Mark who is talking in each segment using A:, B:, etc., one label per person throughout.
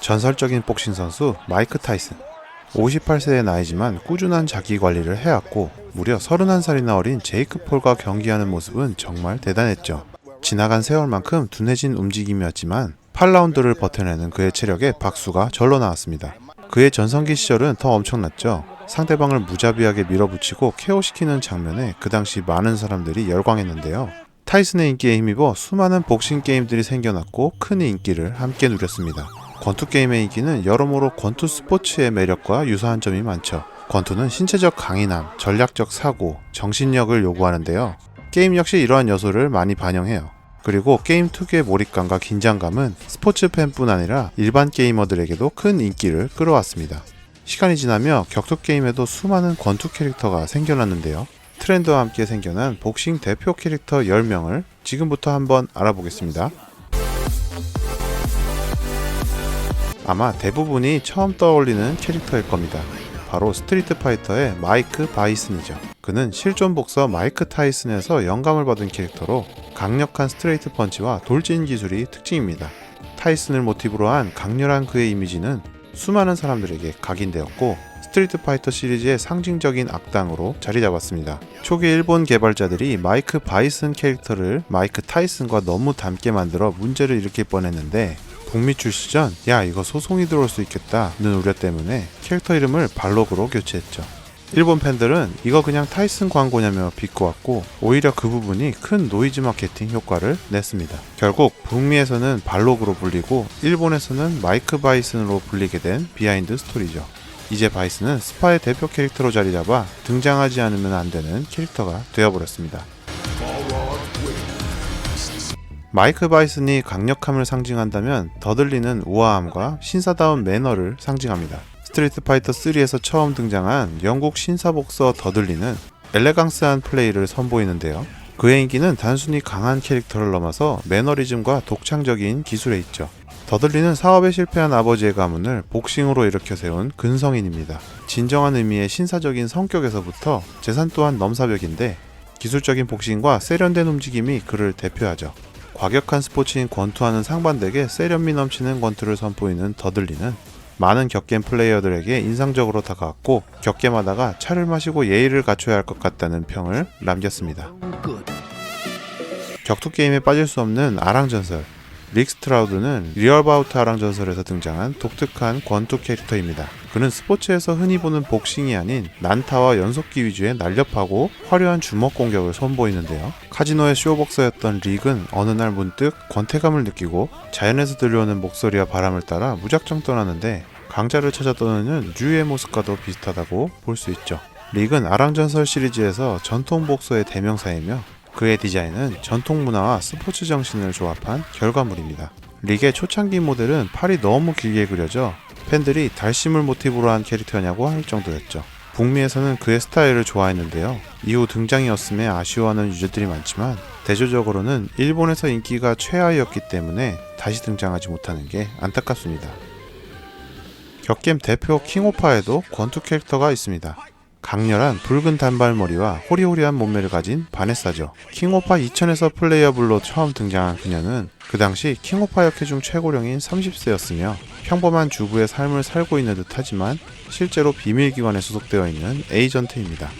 A: 전설적인 복싱 선수 마이크 타이슨. 58세의 나이지만 꾸준한 자기 관리를 해왔고 무려 31살이나 어린 제이크 폴과 경기하는 모습은 정말 대단했죠. 지나간 세월만큼 둔해진 움직임이었지만 8라운드를 버텨내는 그의 체력에 박수가 절로 나왔습니다. 그의 전성기 시절은 더 엄청났죠. 상대방을 무자비하게 밀어붙이고 KO시키는 장면에 그 당시 많은 사람들이 열광했는데요. 타이슨의 인기에 힘입어 수많은 복싱 게임들이 생겨났고 큰 인기를 함께 누렸습니다. 권투 게임의 인기는 여러모로 권투 스포츠의 매력과 유사한 점이 많죠. 권투는 신체적 강인함, 전략적 사고, 정신력을 요구하는데요. 게임 역시 이러한 요소를 많이 반영해요. 그리고 게임 특유의 몰입감과 긴장감은 스포츠 팬뿐 아니라 일반 게이머들에게도 큰 인기를 끌어왔습니다. 시간이 지나며 격투 게임에도 수많은 권투 캐릭터가 생겨났는데요. 트렌드와 함께 생겨난 복싱 대표 캐릭터 10명을 지금부터 한번 알아보겠습니다. 아마 대부분이 처음 떠올리는 캐릭터일 겁니다. 바로 스트리트 파이터의 마이크 바이슨이죠. 그는 실존 복서 마이크 타이슨에서 영감을 받은 캐릭터로 강력한 스트레이트 펀치와 돌진 기술이 특징입니다. 타이슨을 모티브로 한 강렬한 그의 이미지는 수많은 사람들에게 각인되었고 스트리트 파이터 시리즈의 상징적인 악당으로 자리 잡았습니다. 초기 일본 개발자들이 마이크 바이슨 캐릭터를 마이크 타이슨과 너무 닮게 만들어 문제를 일으킬 뻔했는데 북미 출시 전, 야, 이거 소송이 들어올 수 있겠다는 우려 때문에 캐릭터 이름을 발록으로 교체했죠. 일본 팬들은 이거 그냥 타이슨 광고냐며 비꼬았고, 오히려 그 부분이 큰 노이즈 마케팅 효과를 냈습니다. 결국 북미에서는 발록으로 불리고, 일본에서는 마이크 바이슨으로 불리게 된 비하인드 스토리죠. 이제 바이슨은 스파의 대표 캐릭터로 자리 잡아 등장하지 않으면 안 되는 캐릭터가 되어버렸습니다. 마이크 바이슨이 강력함을 상징한다면 더들리는 우아함과 신사다운 매너를 상징합니다. 스트리트 파이터 3에서 처음 등장한 영국 신사복서 더들리는 엘레강스한 플레이를 선보이는데요. 그의 인기는 단순히 강한 캐릭터를 넘어서 매너리즘과 독창적인 기술에 있죠. 더들리는 사업에 실패한 아버지의 가문을 복싱으로 일으켜 세운 근성인입니다. 진정한 의미의 신사적인 성격에서부터 재산 또한 넘사벽인데 기술적인 복싱과 세련된 움직임이 그를 대표하죠. 과격한 스포츠인 권투와는 상반되게 세련미 넘치는 권투를 선보이는 더들리는 많은 격겜 플레이어들에게 인상적으로 다가왔고 격겜하다가 차를 마시고 예의를 갖춰야 할 것 같다는 평을 남겼습니다. 격투 게임에 빠질 수 없는 아랑전설 릭스트라우드는 리얼바우트 아랑전설에서 등장한 독특한 권투 캐릭터입니다. 그는 스포츠에서 흔히 보는 복싱이 아닌 난타와 연속기 위주의 날렵하고 화려한 주먹 공격을 선보이는데요. 카지노의 쇼복서였던 릭은 어느 날 문득 권태감을 느끼고 자연에서 들려오는 목소리와 바람을 따라 무작정 떠나는데 강자를 찾아 떠나는 류의 모습과도 비슷하다고 볼 수 있죠. 릭은 아랑전설 시리즈에서 전통 복서의 대명사이며 그의 디자인은 전통 문화와 스포츠 정신을 조합한 결과물입니다. 릭의 초창기 모델은 팔이 너무 길게 그려져 팬들이 달심을 모티브로 한 캐릭터냐고 할 정도였죠. 북미에서는 그의 스타일을 좋아했는데요. 이후 등장이었음에 아쉬워하는 유저들이 많지만 대조적으로는 일본에서 인기가 최하였기 때문에 다시 등장하지 못하는 게 안타깝습니다. 격겜 대표 킹오파에도 권투 캐릭터가 있습니다. 강렬한 붉은 단발머리와 호리호리한 몸매를 가진 바네사죠. 킹오파 2000에서 플레이어블로 처음 등장한 그녀는 그 당시 킹오파 역해 중 최고령인 30세였으며 평범한 주부의 삶을 살고 있는 듯 하지만 실제로 비밀기관에 소속되어 있는 에이전트입니다.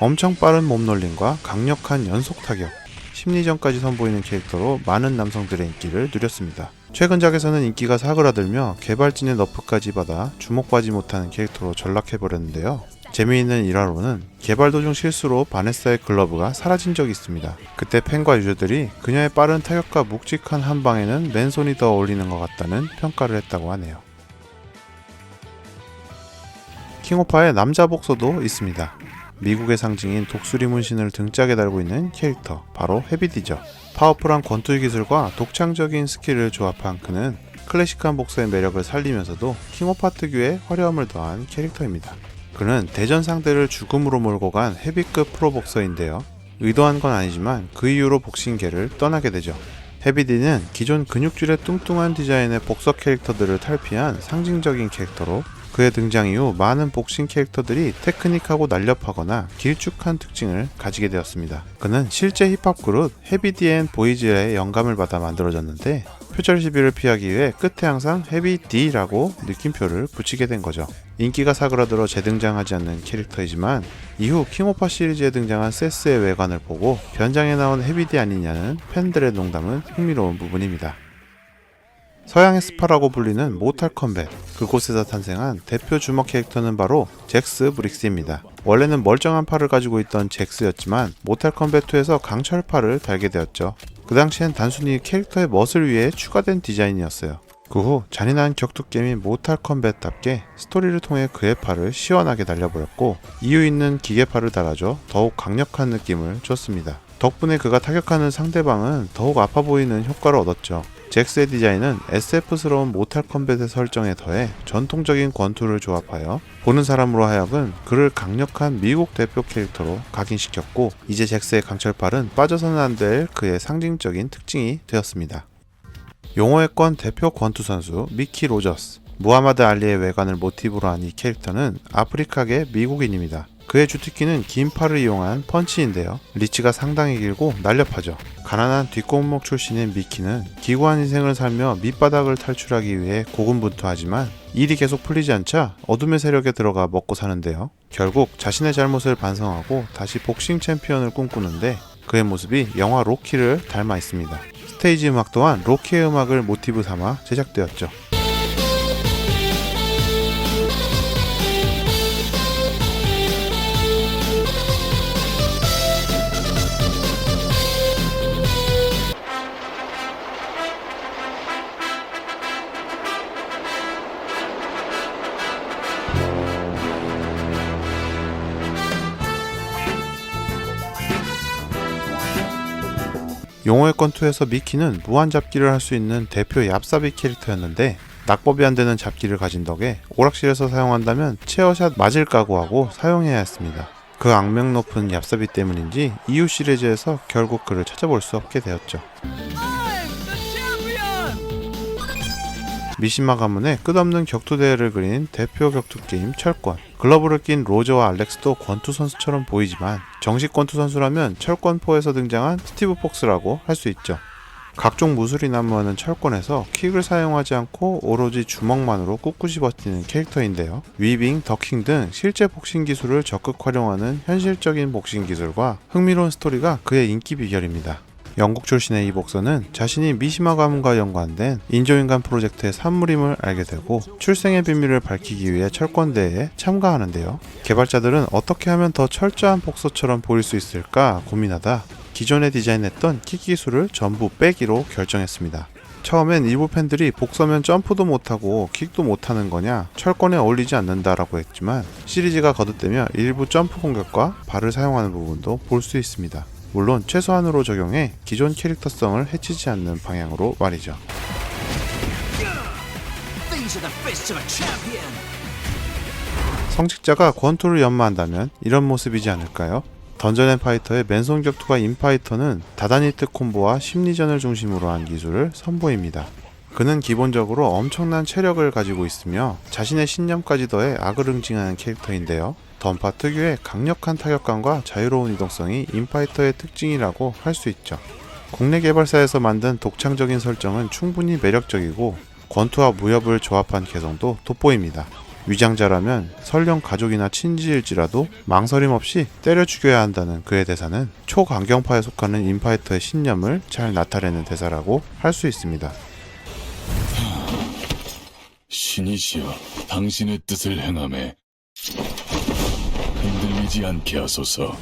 A: 엄청 빠른 몸놀림과 강력한 연속 타격, 심리전까지 선보이는 캐릭터로 많은 남성들의 인기를 누렸습니다. 최근작에서는 인기가 사그라들며 개발진의 너프까지 받아 주목받지 못하는 캐릭터로 전락해버렸는데요. 재미있는 일화로는 개발 도중 실수로 바네사의 글러브가 사라진 적이 있습니다. 그때 팬과 유저들이 그녀의 빠른 타격과 묵직한 한 방에는 맨손이 더 어울리는 것 같다는 평가를 했다고 하네요. 킹오파의 남자 복서도 있습니다. 미국의 상징인 독수리 문신을 등짝에 달고 있는 캐릭터, 바로 헤비디죠. 파워풀한 권투 기술과 독창적인 스킬을 조합한 그는 클래식한 복서의 매력을 살리면서도 킹오파 특유의 화려함을 더한 캐릭터입니다. 그는 대전 상대를 죽음으로 몰고 간 헤비급 프로복서인데요. 의도한 건 아니지만 그 이후로 복싱계를 떠나게 되죠. 헤비디는 기존 근육질의 뚱뚱한 디자인의 복서 캐릭터들을 탈피한 상징적인 캐릭터로 그의 등장 이후 많은 복싱 캐릭터들이 테크닉하고 날렵하거나 길쭉한 특징을 가지게 되었습니다. 그는 실제 힙합 그룹 헤비디 앤 보이즈의 영감을 받아 만들어졌는데 표절 시비를 피하기 위해 끝에 항상 헤비 D라고 느낌표를 붙이게 된 거죠. 인기가 사그라들어 재등장하지 않는 캐릭터이지만 이후 킹오파 시리즈에 등장한 세스의 외관을 보고 변장에 나온 헤비 D 아니냐는 팬들의 농담은 흥미로운 부분입니다. 서양의 스파라고 불리는 모탈 컴뱃 그곳에서 탄생한 대표 주먹 캐릭터는 바로 잭스 브릭스입니다. 원래는 멀쩡한 팔을 가지고 있던 잭스였지만 모탈 컴뱃 2에서 강철 팔을 달게 되었죠. 그 당시엔 단순히 캐릭터의 멋을 위해 추가된 디자인이었어요. 그 후 잔인한 격투 게임인 모탈 컴뱃답게 스토리를 통해 그의 팔을 시원하게 달려버렸고 이유 있는 기계팔을 달아줘 더욱 강력한 느낌을 줬습니다. 덕분에 그가 타격하는 상대방은 더욱 아파 보이는 효과를 얻었죠. 잭스의 디자인은 SF스러운 모탈 컴뱃의 설정에 더해 전통적인 권투를 조합하여 보는 사람으로 하여금 그를 강력한 미국 대표 캐릭터로 각인시켰고 이제 잭스의 강철팔은 빠져서는 안 될 그의 상징적인 특징이 되었습니다. 용어의권 대표 권투 선수 미키 로저스 무하마드 알리의 외관을 모티브로 한 이 캐릭터는 아프리카계 미국인입니다. 그의 주특기는 긴 팔을 이용한 펀치인데요. 리치가 상당히 길고 날렵하죠. 가난한 뒷골목 출신인 미키는 기구한 인생을 살며 밑바닥을 탈출하기 위해 고군분투하지만 일이 계속 풀리지 않자 어둠의 세력에 들어가 먹고 사는데요. 결국 자신의 잘못을 반성하고 다시 복싱 챔피언을 꿈꾸는데 그의 모습이 영화 로키를 닮아 있습니다. 스테이지 음악 또한 로키의 음악을 모티브 삼아 제작되었죠. 용어의 건투에서 미키는 무한 잡기를 할 수 있는 대표 얍사비 캐릭터였는데 낙법이 안 되는 잡기를 가진 덕에 오락실에서 사용한다면 체어샷 맞을 각오하고 사용해야 했습니다. 그 악명 높은 얍사비 때문인지 이후 시리즈에서 결국 그를 찾아볼 수 없게 되었죠. 미시마 가문의 끝없는 격투 대회를 그린 대표 격투 게임 철권. 글러브를 낀 로저와 알렉스도 권투 선수처럼 보이지만 정식 권투 선수라면 철권포에서 등장한 스티브 폭스라고 할 수 있죠. 각종 무술이 난무하는 철권에서 킥을 사용하지 않고 오로지 주먹만으로 꿋꿋이 버티는 캐릭터인데요. 위빙, 더킹 등 실제 복싱 기술을 적극 활용하는 현실적인 복싱 기술과 흥미로운 스토리가 그의 인기 비결입니다. 영국 출신의 이 복서는 자신이 미시마 가문과 연관된 인조인간 프로젝트의 산물임을 알게 되고 출생의 비밀을 밝히기 위해 철권대회에 참가하는데요. 개발자들은 어떻게 하면 더 철저한 복서처럼 보일 수 있을까 고민하다 기존에 디자인했던 킥 기술을 전부 빼기로 결정했습니다. 처음엔 일부 팬들이 복서면 점프도 못하고 킥도 못하는 거냐 철권에 어울리지 않는다라고 했지만 시리즈가 거듭되며 일부 점프 공격과 발을 사용하는 부분도 볼 수 있습니다. 물론 최소한으로 적용해 기존 캐릭터성을 해치지 않는 방향으로 말이죠. 성직자가 권투를 연마한다면 이런 모습이지 않을까요? 던전 앤 파이터의 맨손 격투가 인파이터는 다다니트 콤보와 심리전을 중심으로 한 기술을 선보입니다. 그는 기본적으로 엄청난 체력을 가지고 있으며 자신의 신념까지 더해 악을 응징하는 캐릭터인데요. 던파 특유의 강력한 타격감과 자유로운 이동성이 인파이터의 특징이라고 할 수 있죠. 국내 개발사에서 만든 독창적인 설정은 충분히 매력적이고 권투와 무협을 조합한 개성도 돋보입니다. 위장자라면 설령 가족이나 친지일지라도 망설임 없이 때려 죽여야 한다는 그의 대사는 초강경파에 속하는 인파이터의 신념을 잘 나타내는 대사라고 할 수 있습니다.
B: 신이시여, 당신의 뜻을 행함에 흔들리지 않게 하소서.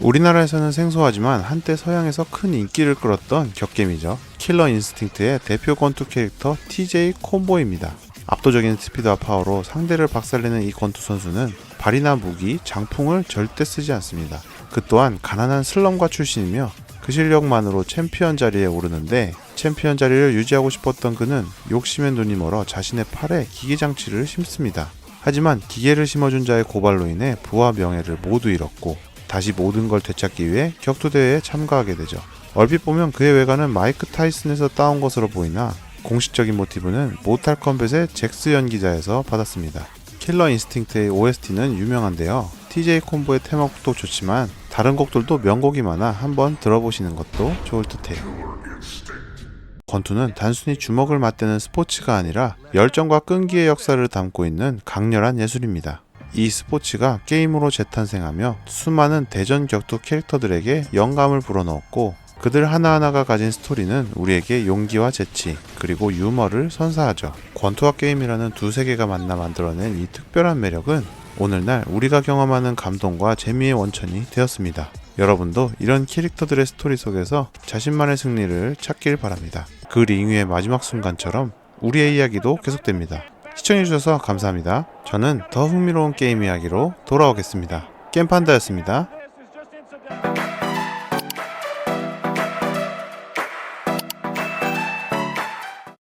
A: 우리나라에서는 생소하지만 한때 서양에서 큰 인기를 끌었던 격겜이죠. 킬러 인스팅트의 대표 권투 캐릭터 TJ 콤보입니다. 압도적인 스피드와 파워로 상대를 박살내는 이 권투 선수는 발이나 무기, 장풍을 절대 쓰지 않습니다. 그 또한 가난한 슬럼가 출신이며 그 실력만으로 챔피언 자리에 오르는데 챔피언 자리를 유지하고 싶었던 그는 욕심에 눈이 멀어 자신의 팔에 기계 장치를 심습니다. 하지만 기계를 심어준 자의 고발로 인해 부와 명예를 모두 잃었고 다시 모든 걸 되찾기 위해 격투 대회에 참가하게 되죠. 얼핏 보면 그의 외관은 마이크 타이슨에서 따온 것으로 보이나 공식적인 모티브는 모탈 컴뱃의 잭스 연기자에서 받았습니다. 킬러 인스팅트의 OST는 유명한데요. TJ 콤보의 테마곡도 좋지만 다른 곡들도 명곡이 많아 한번 들어보시는 것도 좋을 듯해요. 권투는 단순히 주먹을 맞대는 스포츠가 아니라 열정과 끈기의 역사를 담고 있는 강렬한 예술입니다. 이 스포츠가 게임으로 재탄생하며 수많은 대전 격투 캐릭터들에게 영감을 불어넣었고 그들 하나하나가 가진 스토리는 우리에게 용기와 재치 그리고 유머를 선사하죠. 권투와 게임이라는 두 세계가 만나 만들어낸 이 특별한 매력은 오늘날 우리가 경험하는 감동과 재미의 원천이 되었습니다. 여러분도 이런 캐릭터들의 스토리 속에서 자신만의 승리를 찾길 바랍니다. 그 링 위의 마지막 순간처럼 우리의 이야기도 계속됩니다. 시청해주셔서 감사합니다. 저는 더 흥미로운 게임 이야기로 돌아오겠습니다. 게임판다였습니다.